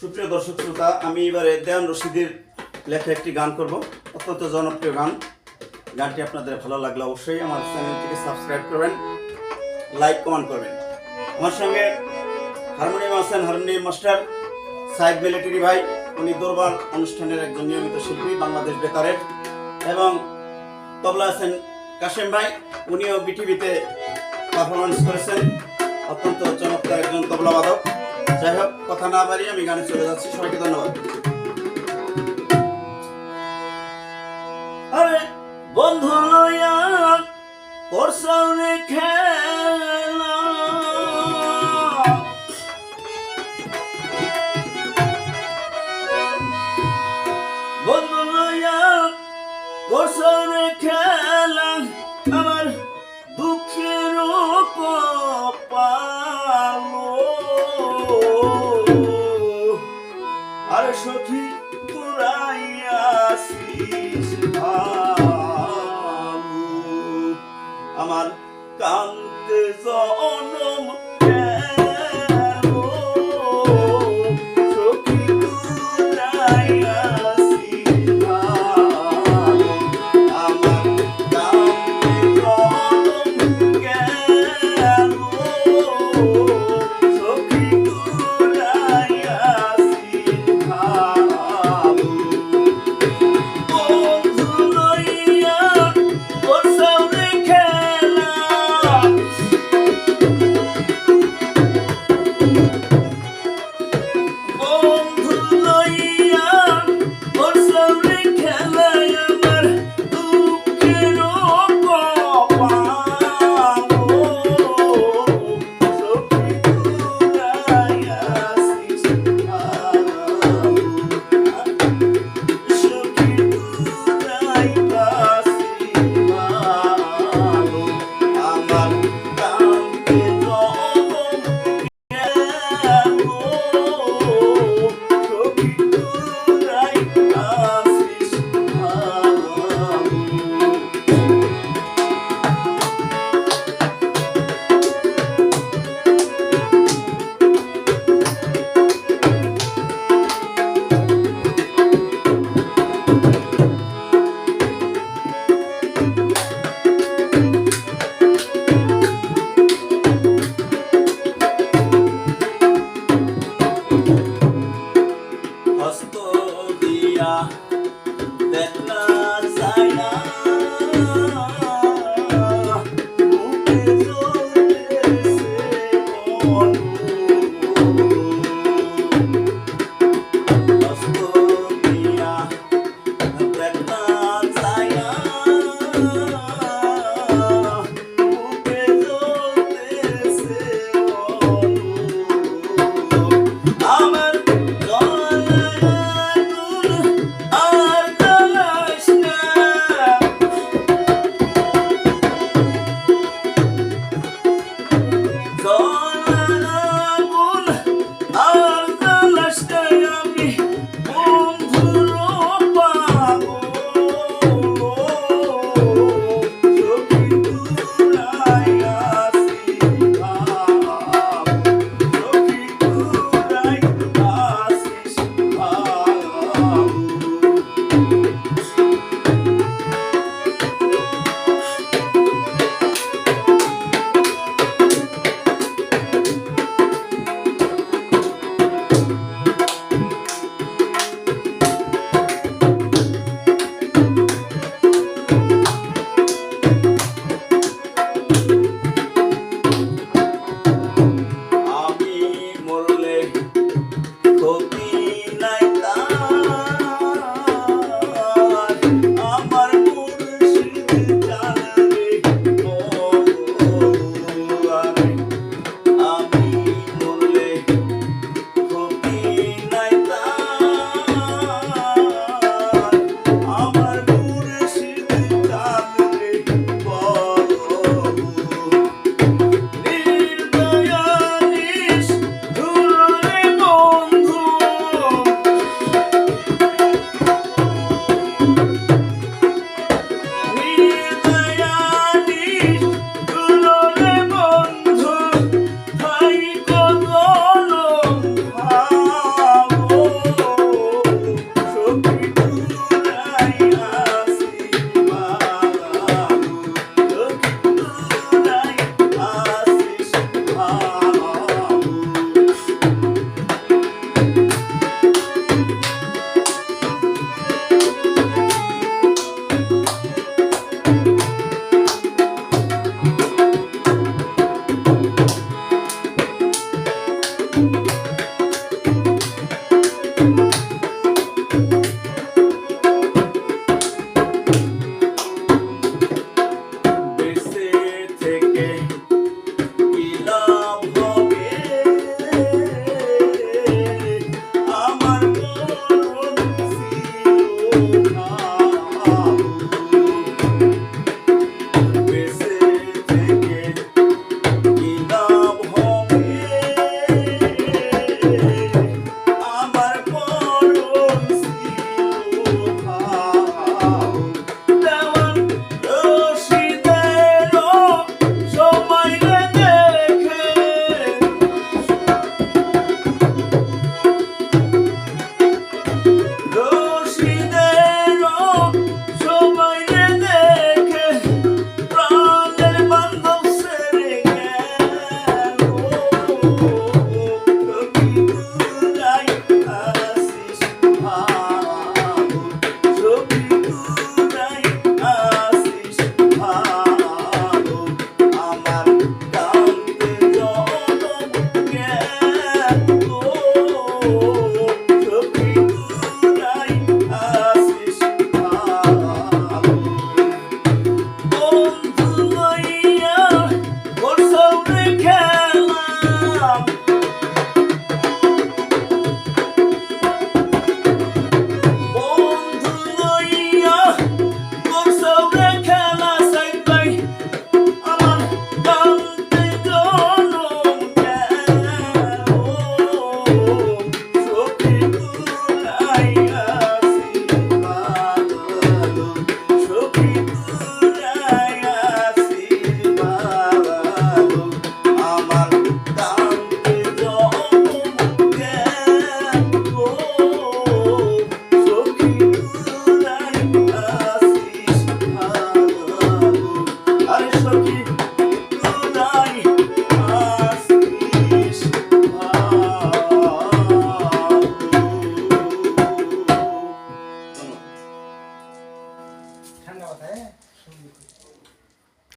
সুপ্রিয় দর্শক শ্রোতা, আমি এবারে দেয়ান রশিদের লেখা একটি গান করব। অত্যন্ত জনপ্রিয় গান। গানটি আপনাদের ভালো লাগলে অবশ্যই আমার চ্যানেলটিকে সাবস্ক্রাইব করবেন, লাইক, কমেন্ট করবেন। আমার সঙ্গে হারমোনিয়াম আছেন হারমোনিয়াম মাস্টার সাইদ মিলিটারি ভাই, উনি দরবার অনুষ্ঠানের একজন নিয়মিত শিল্পী, বাংলাদেশ বেতারের। এবং তবলা আছেন কাশেম ভাই, উনিও বিটিভিতে পারফরমেন্স করেছেন। অত্যন্ত চমৎকার একজন তবলা বাদক যাই হোক, কথা না বাড়িয়ে আমি গানে চলে যাচ্ছি। সবাইকে ধন্যবাদ। আরে, বন্ধু লইয়া করছাও রে কান্তে জনম que